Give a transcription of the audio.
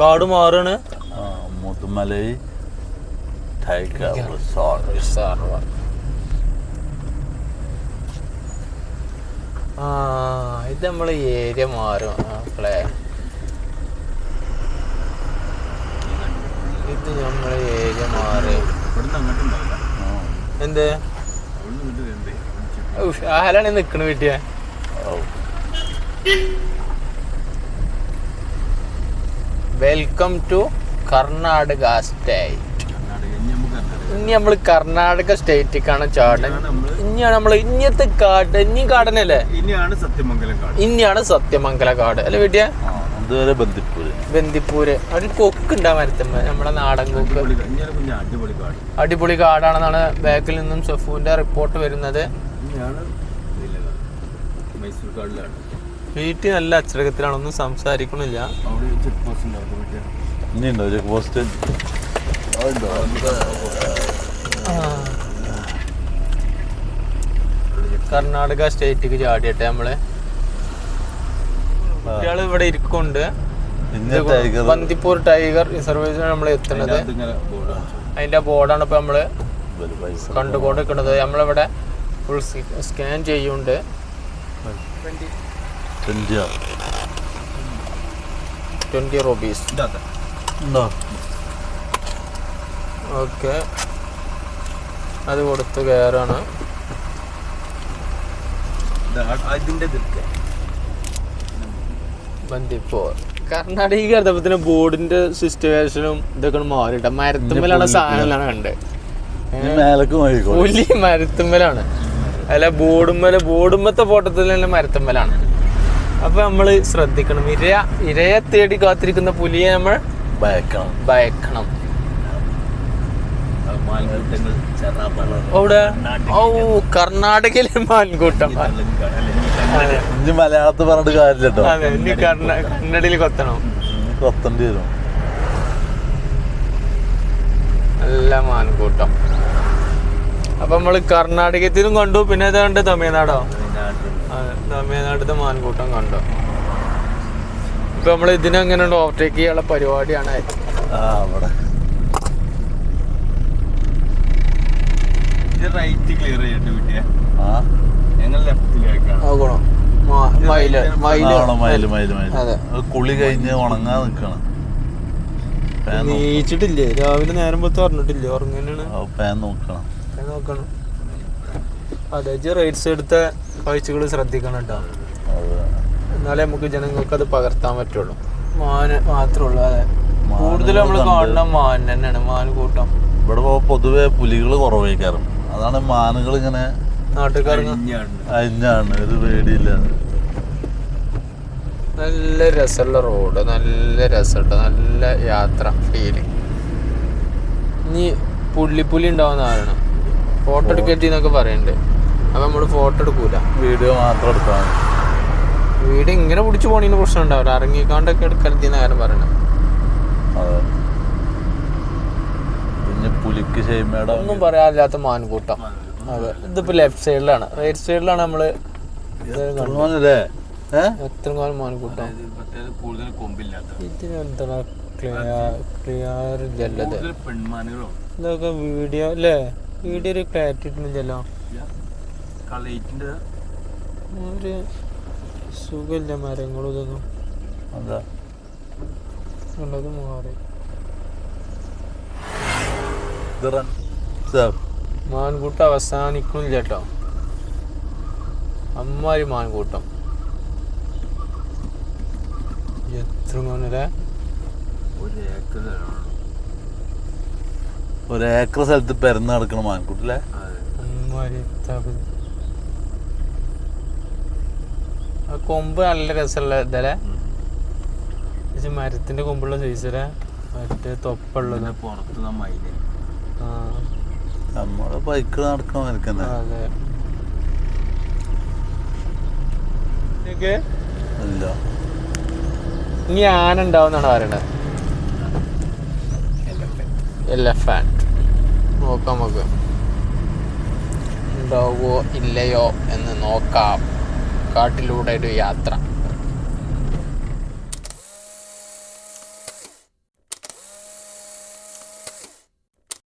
കാട് മാറാണ്. Mudumalai tiger resort. Reserve ആ ഇത് നമ്മളെ ഏരിയ മാറും മക്കളെ ഇത് നമ്മളെ ഏരിയ മാറി. എന്ത്? ആരാണ് നിക്കണ വീട്ടിയ വെൽക്കം ടു കർണാടക സ്റ്റേറ്റ് ഇനി നമ്മൾ കർണാടക സ്റ്റേറ്റിക്കാണ് ചാടൻ ഇനിയാണ് നമ്മൾ ഇനിയത്തെ കാട്. ഇനി കാടനല്ലേ? ഇനിയാണ് സത്യമംഗലം കാട്. ഇനിയാണ് സത്യമംഗല കാട്. അല്ലെ വീട്ടിയ അതുവരെ ബന്ദിപ്പൂര്. ബന്ദിപ്പൂര്. ഒരു കൊക്ക് ഉണ്ടാ മരത്തമ്മ നമ്മുടെ നാടൻ കൊക്ക്. അടിപൊളി കാടാണെന്നാണ് ബാക്കിൽ നിന്നും സഫുവിന്റെ റിപ്പോർട്ട് വരുന്നത്. മൈസൂർ കാടിലാണ്. വീട്ടിൽ നല്ല അച്ചടക്കത്തിലാണ് ഒന്നും സംസാരിക്കണില്ല. ചെക്ക് പോസ്റ്റ് കർണാടക സ്റ്റേറ്റിക്ക് ചാടിയട്ടെ നമ്മളെ. കുട്ടികൾ ഇവിടെ ഇരിക്കുന്നുണ്ട്. ബന്ദിപ്പൂർ ടൈഗർ റിസർവേഷൻ നമ്മൾ എത്തുന്നത്. അതിന്റെ ബോർഡാണ് ഇപ്പൊ നമ്മൾ കണ്ടുകൊണ്ടിരിക്കുന്നത്. നമ്മളിവിടെ ഫുൾ സ്കാൻ ചെയ്യുന്നുണ്ട്. ഇന്ത്യ ട്വന്റി റുപ്പീസ് ഉണ്ടോ ഓക്കെ അത് കൊടുത്ത് കയറാണ്. ബന്ദിപ്പൂർ കർണാടക അർത്ഥത്തിന് ബോർഡിന്റെ സിറ്റുവേഷനും ഇതൊക്കെ മാറിട്ട മരത്തുമ്മലാണ് സാധനങ്ങളാണ് കണ്ടത്. പുലി മരത്തുമ്മലാണ്. അല്ല ബോർഡുമ്മല ബോർഡുമ്മത്തെ ഫോട്ടത്തിൽ തന്നെ മരത്തുമ്മലാണ്. അപ്പൊ നമ്മൾ ശ്രദ്ധിക്കണം. ഇര ഇരയെ തേടി കാത്തിരിക്കുന്ന പുലിയെ നമ്മൾ ഭയക്കണം. ഭയക്കണം. അവിടെ ഓ കർണാടകയിലെ മാൻകൂട്ടം ഇനി മലയാളത്തിൽ പറഞ്ഞിട്ട് കാര്യമില്ല കേട്ടോ അതെ ഇനി കന്നഡയിൽ കൊത്തണം. കൊത്തേണ്ടി വരും. നല്ല മാൻകൂട്ടം. അപ്പൊ നമ്മൾ കർണാടകത്തിലും കണ്ടു. പിന്നെ ഏതാണ്ട് തമിഴ്നാടോ? തമിഴ്നാട്ടിലത്തെ മാൻകൂട്ടം കണ്ടോ? ഇപ്പൊ നമ്മൾ ഇതിനെങ്ങനെ ഓവർടേക്ക് ചെയ്യാനുള്ള പരിപാടിയാണ്. ആ അവിടെ. ഇത് റൈറ്റ് ക്ലിയർ ചെയ്യട്ടെ ഞങ്ങൾ ലെഫ്റ്റിലേക്കാണ് കുളി കഴിഞ്ഞ് ഉണങ്ങാൻ നിക്കണം. ഫാൻ നോ- നീച്ചിട്ടില്ലേ? രാവിലെ നേരം പത്ത് പറഞ്ഞിട്ടില്ലേ? ഉറങ്ങാനാണ്. നോക്കണം. നോക്കണം. അതെ സൈഡത്തെ കാഴ്ചകൾ ശ്രദ്ധിക്കണം കേട്ടോ എന്നാലേ നമുക്ക് ജനങ്ങൾക്ക് അത് പകർത്താൻ പറ്റുള്ളൂ. മാന് മാത്രമുള്ളൂ അതെ. കൂടുതൽ നമ്മൾ കാണണം കാണുന്ന മാൻ തന്നെയാണ് മാൻ കൂട്ടം. ഇവിടെ പൊതുവെ പുലികൾ കുറവേക്കാറും അതാണ് മാനുകൾ ഇങ്ങനെ അഴിഞ്ഞാണ് ഒരു പേടിയില്ല. നല്ല രസമുള്ള റോഡ് നല്ല രസമുണ്ട് നല്ല യാത്ര ഫീലിംഗ് ഇനി പുള്ളിപ്പുലി ഉണ്ടാവുന്ന കാരണം ഫോട്ടോ എടുക്കരുത് എന്നൊക്കെ പറയുന്നുണ്ട് അപ്പൊ നമ്മൾ ഫോട്ടോ എടുക്കൂല. വീഡിയോ മാത്രം എടുക്കാൻ വീട് ഇങ്ങനെ പിടിച്ചു പോണീന് പ്രശ്നം ഉണ്ടാവില്ല ഇറങ്ങിക്കാണ്ടൊക്കെ എടുക്കരുത് കാര്യം പറയണം. പിന്നെ പുലിക്ക് ഒന്നും പറയാനില്ലാത്ത മാൻകൂട്ടം. അതെ. ഇതിപ്പോ ലെഫ്റ്റ് സൈഡിലാണ് റൈറ്റ് സൈഡിലാണ് നമ്മൾ എത്ര കാലം മാൻകൂട്ടം? ക്ലിയർ ഇതൊക്കെ വീഡിയോ അല്ലേ വീഡിയോ ഒരു ക്ലാരിറ്റി ഇട്ടില്ലല്ലോ കളേറ്റിന്റെ ഒരു സുഖമില്ല മരങ്ങളും ഇതൊന്നും. അതാ. ഉള്ളത് മാറി. മാൻകൂട്ടം അവസാനിക്കുന്നില്ല കേട്ടോ. അമ്മാരി മാൻകൂട്ടം. എത്ര മോനല്ലേ? ഒരു ഏക്കറാണ് ഒരു ഏക്കർ സ്ഥലത്ത് പെരുന്ന് നടക്കണം മാൻകൂട്ടല്ലേ അമ്മാരി തകഴ്. ആ കൊമ്പ് നല്ല രസമുള്ള ഇതല്ലേ? പക്ഷെ മരത്തിന്റെ കൊമ്പുള്ള സൈസിലെ മറ്റേ തൊപ്പുള്ളത്. പുറത്തുള്ള പുറത്ത് നമ്മളെ മൈനെ ആ. നമ്മൾ ബൈക്കിൽ നടക്കണ മാനക്കന്നെ അതെ. ഇല്ല. ഇനി ആന ഉണ്ടാവുന്നാണ് പറയണത് എലഫാന്റ് നോക്കാം നമുക്ക്. ഉണ്ടാവുമോ ഇല്ലയോ എന്ന് നോക്കാം. കാട്ടിലൂടെ ഒരു യാത്ര.